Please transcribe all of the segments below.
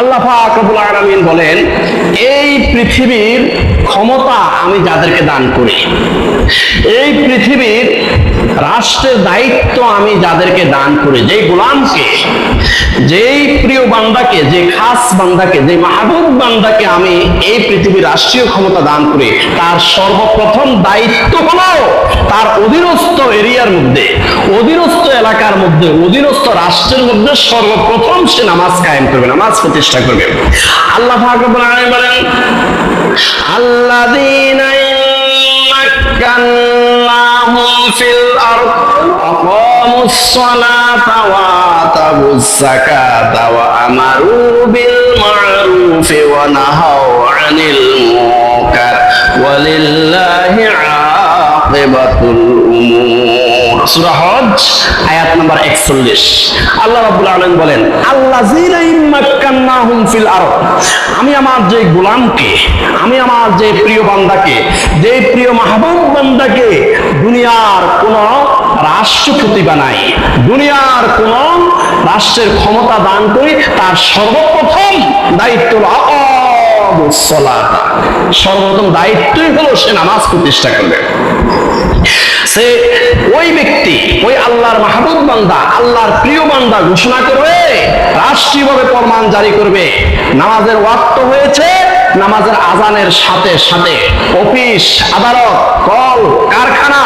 আল্লাহ পাক রব্বুল আলামিন বলেন, এই পৃথিবীর ক্ষমতা আমি যাদেরকে দান করি, এই পৃথিবীর রাষ্ট্রের দায়িত্ব আমি যাদেরকে দান করি, যেই গোলামকে, যেই প্রিয় বান্দাকে, যে খাস বান্দাকে, যে মাহবুব বান্দাকে আমি এই পৃথিবীর রাষ্ট্রীয় ক্ষমতা দান করি, তার সর্বপ্রথম দায়িত্ব হলো তার অধীনস্থ এরিয়ার মধ্যে, অধীনস্থ এলাকার মধ্যে, অধীনস্থ রাষ্ট্রের মধ্যে সর্বপ্রথম সে নামাজ কায়েম করবে, নামাজ প্রতিষ্ঠা করবে আল্লাহ পাক রব্বুল আলামিন বলেন আল্লাযীনা মাক্কান্নাহুম ফিল আরদ أقاموا الصلاة وآتوا الزكاة وأمروا بالمعروف ونهوا عن المنكر ولله عاقبة الأمور হজ, আয়াত নাম্বার 41 আল্লাহ বলেন ফিল আমি আমার যে গোলামকে, আমি আমার যে প্রিয় বান্দাকে, যে প্রিয় মাহবুব বান্দাকে দুনিয়ার কোন রাষ্ট্রপতি বানাই, দুনিয়ার কোন রাষ্ট্রের ক্ষমতা দান করি, তার সর্বপ্রথম দায়িত্ব। সর্বপ্রথম দায়িত্বই হলো সে নামাজ প্রতিষ্ঠা করবে। সে ওই ব্যক্তি, ওই আল্লাহর মাহবুব বান্দা, আল্লাহর প্রিয় বান্দা ঘোষণা করবে রাষ্ট্রীয়ভাবে প্রমাণ জারি করবে। নামাজের ওয়াক্ত হয়েছে নামাজের আজানের সাথে সাথে অফিস, আদালত, কল, কারখানা,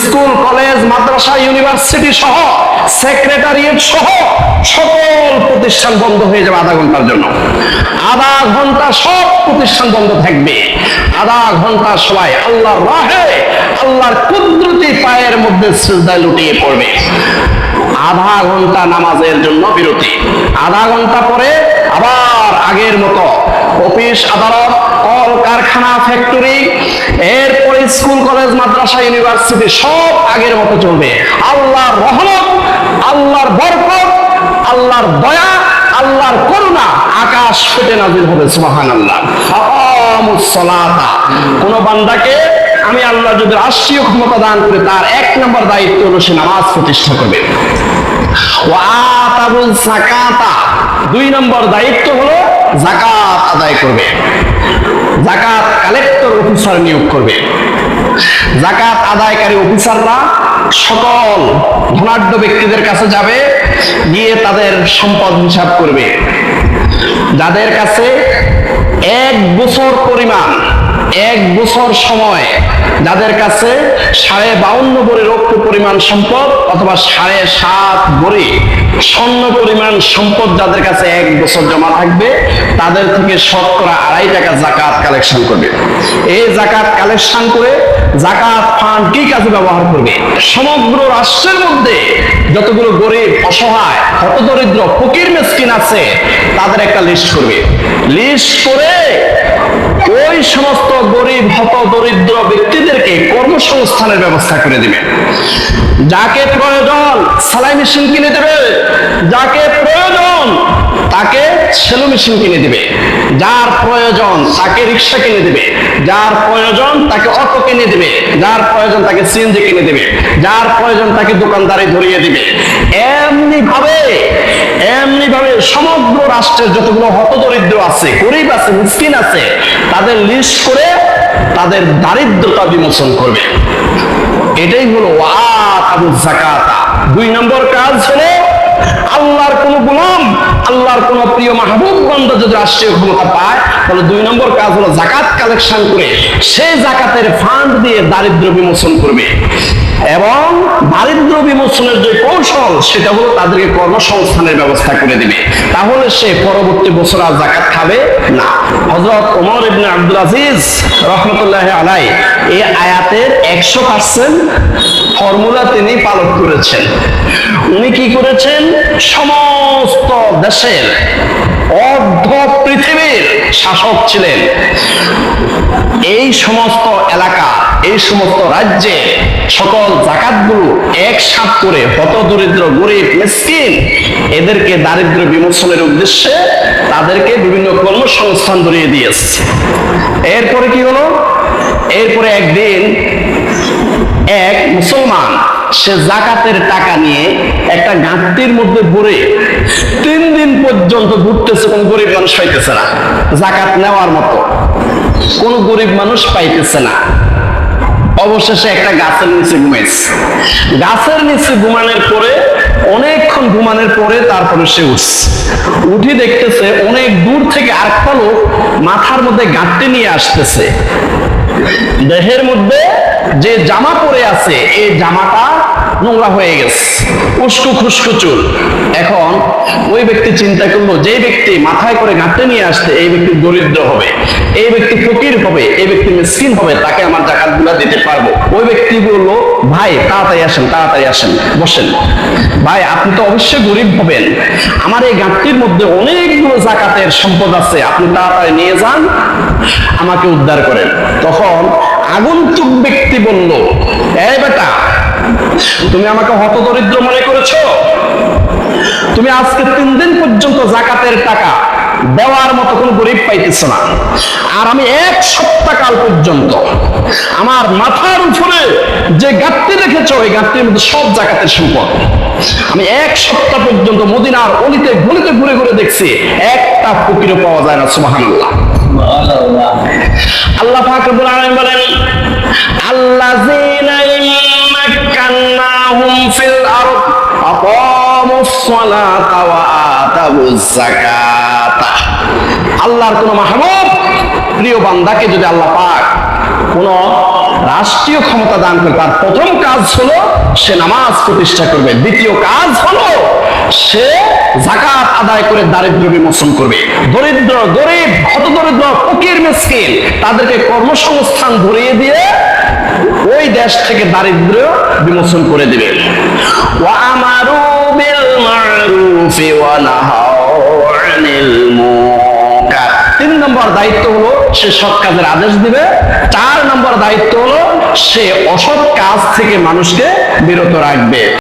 স্কুল, কলেজ, মাদ্রাসা, ইউনিভার্সিটি সহ, সেক্রেটারিয়েট সহ সকল প্রতিষ্ঠান বন্ধ হয়ে যাবে আধা ঘণ্টার জন্য। আধা ঘণ্টা সব প্রতিষ্ঠান বন্ধ থাকবে। আধা ঘণ্টা সবাই আল্লাহর রাহে, আল্লাহর কুদরতি পায়ের মধ্যে সিজদায় লুটিয়ে পড়বে। আধা ঘণ্টা নামাজের জন্য বিরতি। আধা ঘণ্টা পরে আবার আগের মতো অফিস, আদালত কল কারখানা ফ্যাক্টরি, এরপরে স্কুল, কলেজ, মাদ্রাসা, ইউনিভার্সিটি, সব আগের মতো চলবে। আল্লাহর রহমত, আল্লাহর বরকত, আল্লাহর দয়া, আল্লাহর করুণা আকাশ ফেটে নাজিল হবে সুবাহান আল্লাহ কোন বান্দাকে আমি আল্লাহ যদি রাষ্ট্রীয় ক্ষমতা দান করে, তার এক নম্বর দায়িত্ব হলো সে নামাজ প্রতিষ্ঠা করবে। দুই নম্বর দায়িত্ব হলো জাকাত আদায় করবে। জাকাত কালেক্টর অফিসার নিয়োগ করবে। জাকাত আদায়কারী অফিসাররা সকল ধনাঢ্য ব্যক্তিদের কাছে যাবে, গিয়ে তাদের সম্পদ হিসাব করবে। যাদের কাছে এক বছর পরিমাণ এক বছর সময় যাদের কাছে সাড়ে বাউন্ন বড়ি রৌপ্য পরিমাণ সম্পদ অথবা সাড়ে সাত বড়ি স্বর্ণ পরিমাণ সম্পদ যাদের কাছে এক বছর জমা থাকবে, তাদের থেকে শতকরা আড়াই টাকা জাকাত কালেকশন করবে। এই জাকাত কালেকশন করে জাকাত ফান্ড কি কাজে ব্যবহার করবে? সমগ্র রাষ্ট্রের মধ্যে যতগুলো গরিব, অসহায় হতদরিদ্র ফকির, মেসকিন আছে, তাদের একটা লিস্ট করবে। লিস্ট করে ওই সমস্ত গরিব হত দরিদ্র ব্যক্তিদেরকে কর্মসংস্থানের ব্যবস্থা করে দিবে। যাকে প্রয়োজন সেলাই মেশিন কিনে দেবে, যাকে প্রয়োজন তাকে সেলো মেশিন কিনে দিবে। যার প্রয়োজন তাকে রিক্সা কিনে দিবে। যার প্রয়োজন তাকে অটো কিনে দিবে। যার প্রয়োজন তাকে সিএনজি কিনে দিবে। যার প্রয়োজন তাকে দোকানদারি ধরিয়ে দিবে। এমনি ভাবে এমনি ভাবে সমগ্র রাষ্ট্রের যতগুলো হতদরিদ্র আছে, গরিব আছে, মিসকিন আছে, তাদের লিস্ট করে তাদের দারিদ্রতা বিমোচন করবে। এটাই হলো দুই নম্বর কাজ হলো আল্লাহর কোন গুলাম, আল্লাহর কোন প্রিয় মাহবুব বন্ধ যদি রাষ্ট্রীয় ক্ষমতা পায়, তাহলে দুই নম্বর কাজ হলো জাকাত কালেকশন করে সেই জাকাতের ফান্ড দিয়ে দারিদ্র বিমোচন করবে। এবং দারিদ্র বিমোচনের যে কৌশল, সেটা হলো তাদেরকে কর্মসংস্থানের ব্যবস্থা করে দিবে। তাহলে সে পরবর্তী বছর আর জাকাত খাবে না। হজরত ওমর ইবনে আব্দুল আজিজ রহমতুল্লাহ আলাই এই আয়াতের একশো পার্সেন্ট ফর্মুলা তিনি পালন করেছেন। উনি কি করেছেন? সমস্ত দেশের, অর্ধ পৃথিবীর শাসক ছিলেন। এই সমস্ত এলাকা, এই সমস্ত রাজ্যে সকল জাকাতগুলো একসাথ করে হত দরিদ্র, গরিব, মিসকিন, এদেরকে দারিদ্র বিমোচনের উদ্দেশ্যে তাদেরকে বিভিন্ন কর্মসংস্থান ধরিয়ে দিয়েছে। এরপরে কি হলো? এরপরে একদিন এক মুসলমান, সে জাকাতের টাকা নিয়ে একটা গাঁটটির মধ্যে ভরে তিন দিন পর্যন্ত ঘুরতেছে, কোন গরিব মানুষ পাইতেছে না। জাকাত নেওয়ার মতো কোন গরিব মানুষ পাইতেছে না। অবশেষে একটা গাছের নিচে ঘুমাইছে। গাছের নিচে ঘুমানোর পরে, অনেকক্ষণ ঘুমানোর পরে তারপরে সে উঠছে। উঠে দেখতেছে অনেক দূর থেকে আরেকটা লোক মাথার মধ্যে গাঁটটি নিয়ে আসতেছে। দেহের মধ্যে যে জামা পরে আছে, এই জামাটা নোংরা হয়ে গেছে। উস্কু খুস্কু চুল। এখন ওই ব্যক্তি চিন্তা করল যে ব্যক্তি মাথায় করে গাঁটতে নিয়ে আসতে এই ব্যক্তি দরিদ্র হবে, এই ব্যক্তি ফকির হবে, এই ব্যক্তি মিসকিন হবে, তাকে আমার জাকাতগুলা দিতে পারব। ওই ব্যক্তি বলল, ভাই, তাড়াতাড়ি আসেন তাড়াতাড়ি আসেন, বসেন। ভাই, আপনি তো অবশ্যই গরিব হবেন। আমার এই গাঁটটির মধ্যে অনেকগুলো জাকাতের সম্পদ আছে, আপনি তাড়াতাড়ি নিয়ে যান, আমাকে উদ্ধার করেন। তখন আগন্তুক ব্যক্তি বলল, এই বেটা, তুমি আমাকে হতদরিদ্র মনে করেছ? তুমি আজকে তিন দিন পর্যন্ত জাকাতের টাকা দেওয়ার মতো কোনো গরিব পাইতেছ না। আর আমি এক সপ্তাহ কাল পর্যন্ত আমার মাথার উপরে যে গাঁটটি রেখেছ, ওই গাঁটটির মধ্যে সব জাকাতের সম্পদ। আমি এক সপ্তাহ পর্যন্ত মদিনার অলিতে গলিতে ঘুরে ঘুরে দেখছি, একটা ফকিরও পাওয়া যায় না সুবহানাল্লাহ। আল্লাহ পাক রব্বুল আলামিন বলেন ইম্মাক্কান্নাহুম ফিল আরদ আকামুস সালাতা আল্লাহর কোন মাহবুব, প্রিয় বান্দাকে যদি আল্লাহ পাক কোন রাষ্ট্রীয় ক্ষমতা দান করে, তার প্রথম কাজ হলো সে নামাজ প্রতিষ্ঠা করবে। দ্বিতীয় কাজ হলো সে জাকাত আদায় করে দারিদ্র বিমোচন করবে। দরিদ্র, গরিব হত দরিদ্র ফকির, মিসকিন, তাদেরকে কর্মসংস্থান ধরিয়ে দিয়ে ওই দেশ থেকে দারিদ্র বিমোচন করে দিবে। ওয়া আমারু বিল মারুফি ওয়া নাহাউ আনিল মুনকার। তিন নম্বর দায়িত্ব হলো, সে সৎ কাজের আদেশ দিবে। চার নম্বর দায়িত্ব হলো, সে অসৎ কাজ থেকে মানুষকে বিরত রাখবে।